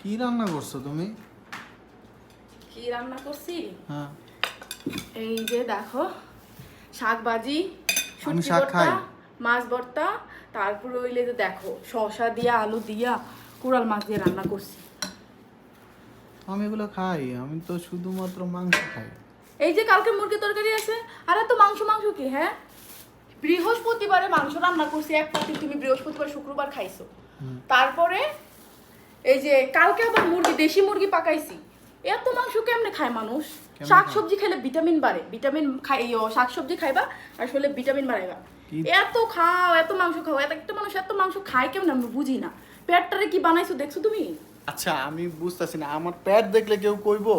কি রান্না করছ তুমি? কি রান্না করছি? হ্যাঁ। এই যে দেখো শাক ভাজি আমি শাক খাই। মাছ ভর্তা তারপরে ওইলে যে দেখো শসা দিয়া আলু দিয়া কুড়াল মাছ দিয়ে রান্না করছি। আমি এগুলো খাই আমি তো শুধুমাত্র মাংস খাই। এই যে কালকে মুরগি তরকারি আছে আর তো মাংস মাংস কি হ্যাঁ? বৃহস্পতিবারে মাংস রান্না করছি এক পাতি তুমি বৃহস্পতিবার শুক্রবার খাইছো। তারপরে এই যে কালকে আবার মুরগি দেশি মুরগি পাকাইছি। এত মাংস কেমনে খায় মানুষ? শাক সবজি খাইলে ভিটামিন বাড়ে। ভিটামিন খাই শাক সবজি খাইবা আর শরীরে ভিটামিন বাড়াইবা। এত খাও এত মাংস খাও এত একটা মানুষ এত মাংস খায় কেমন আমি বুঝি না। পেটটারে কি বানাইছো দেখছ তুমি? আচ্ছা আমি বুঝতেছি না। আমার পেট দেখলে কেউ কইবো?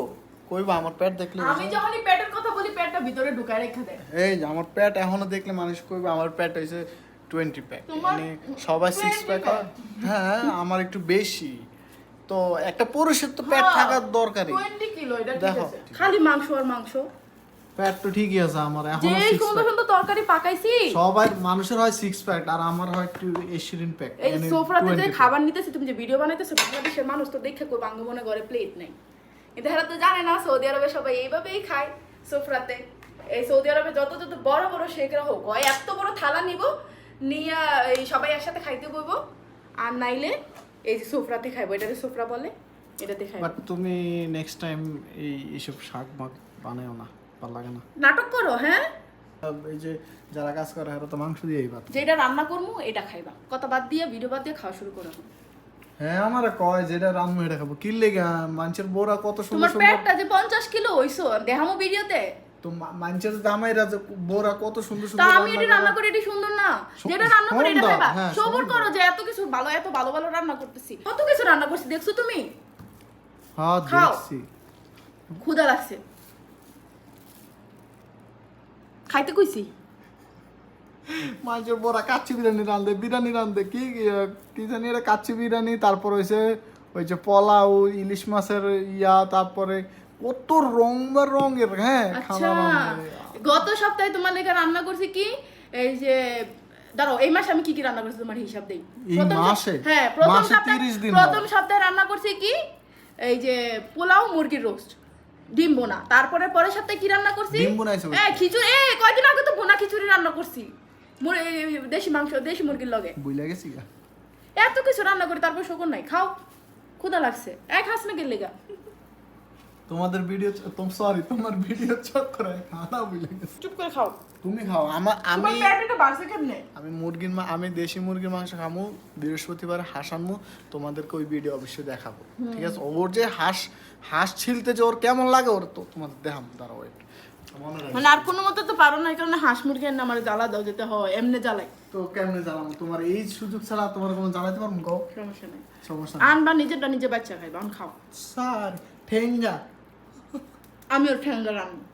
কইবো আমার পেট দেখলে আমি যখনই পেটের কথা বলি পেটটা ভিতরে ঢুকায় রেখে দেয়। এই যে আমার পেট এখনও দেখলে মানুষ কইবে আমার পেট হইছে টোয়েন্টি প্যাক মানে সবাই 20 সিক্স প্যাক হ্যাঁ আমার একটু বেশি। তো একটা পুরুষের তো পেট থাকার দরকারই। 20 কিলো এটা ঠিক দেখো। আছে। খালি মাংস আর মাংস। পেট তো ঠিকই আছে আমার যে সুন্দর সুন্দর তরকারি পাকাইছি। সবাই মানুষের হয় সিক্স প্যাক আর আমার হয় একটু এশিরিন প্যাক এই সোফরাতে যে খাবার নিতেছি তুমি যে ভিডিও বানাইতেছো বাংলাদেশের মানুষ তো দেখে কই বাঙ্গমনে ঘরে প্লেট নেই। কিন্তু এরা তো জানে না সৌদি আরবে সবাই এইভাবেই খায় সোফরাতে এই সৌদি আরবে যত যত বড় বড় শেখরা হোক এত বড় থালা নিব নিয়ে এই সবাই একসাথে খাইতে বইব। আর নাইলে এই যে সোফরাতে খাইবো এটাতে সোফরা বলে? এটাতে খাইবো। বাট তুমি নেক্সট টাইম এই এইসব শাক মাক বানাও না ভালো লাগে না। নাটক করো হ্যাঁ? এই যে যারা কাজ করে এরা তো মাংস দিয়েই ভাত যেটা রান্না করব এটা খাইবা। কথা বাদ দিয়ে ভিডিও বাদ দিয়ে খাওয়া শুরু করো। হ্যাঁ আমার কয় যেটা রান্না এটা খাব। কি লেগে মানুষের বোরা কত সুন্দর তোমার পেটটা যে পঞ্চাশ কিলো হইছো দেখামো ভিডিওতে তো দামাইরা যে বোরা কত সুন্দর তা আমি এটা রান্না করি এটা সুন্দর না। যেটা রান্না করি এটা সুন্দর, হ্যাঁ, সবর করো যে এত কিছু ভালো এত ভালো ভালো রান্না করতেছি। কত কিছু রান্না করছি দেখছ তুমি? হ্যাঁ দেখছি। ক্ষুধা লাগছে। খাইতে কইছি? কাচ্চি বিরিয়ানি রান্ধে বিরিয়ানি রান্ধে কি কি জানি এটা কাচ্চি বিরিয়ানি তারপর হয়েছে ওই যে পোলাও ইলিশ মাছের ইয়া তারপরে কত রং বা রঙের হ্যাঁ আচ্ছা। গত সপ্তাহে তোমার লেগে রান্না করছি কি? এই যে দাঁড়াও এই মাসে আমি কি কি রান্না করছি তোমার হিসাব দেই? প্রথম মাসে? হ্যাঁ প্রথম সপ্তাহে প্রথম সপ্তাহে রান্না করছি কি? এই যে পোলাও মুরগির রোস্ট ডিম বোনা। তারপরে পরের সপ্তাহে কি রান্না করছি? ডিম বোনাইছো? হ্যাঁ খিচুড়ি এই কয়দিন আগে তো বোনা খিচুড়ি রান্না করছি। দেশি মাংস দেশি মুরগির লগে। বুঝলে গেছি এত কিছু রান্না করি তারপর শকুন নাই। খাও ক্ষুধা লাগছে। এক হাস না গেলে গা তোমাদের ভিডিও তোম সরি তোমার ভিডিও চক্করে খানা বুঝলে গেছি। চুপ করে খাও। তুমি খাও আমার আমি আমি মুরগির মা আমি দেশি মুরগির মাংস খামু বৃহস্পতিবার হাঁস আনমু তোমাদেরকে ওই ভিডিও অবশ্যই দেখাবো। ঠিক আছে? ওর যে হাঁস হাঁস ছিলতে যে ওর কেমন লাগে ওর তো তোমাদের দেখাম দাঁড়া ওয়েট মনে আর কোনো মতো তো পারো না কারণে হাঁস মুরগি এনে আমার জ্বালা দাও যেতে হয় এমনি জ্বালাই। তো কেমনে জানাব তোমার এই সুযোগ ছাড়া তোমার কোনো জানাতে পারব গো। সমস্যা নেই। সমস্যা আনবা নিজেরটা নিজে বাচ্চা খাইবা আন খাও। স্যার ঠেঙ্গা। আমি ওর ঠ্যাঙ্গা রান্না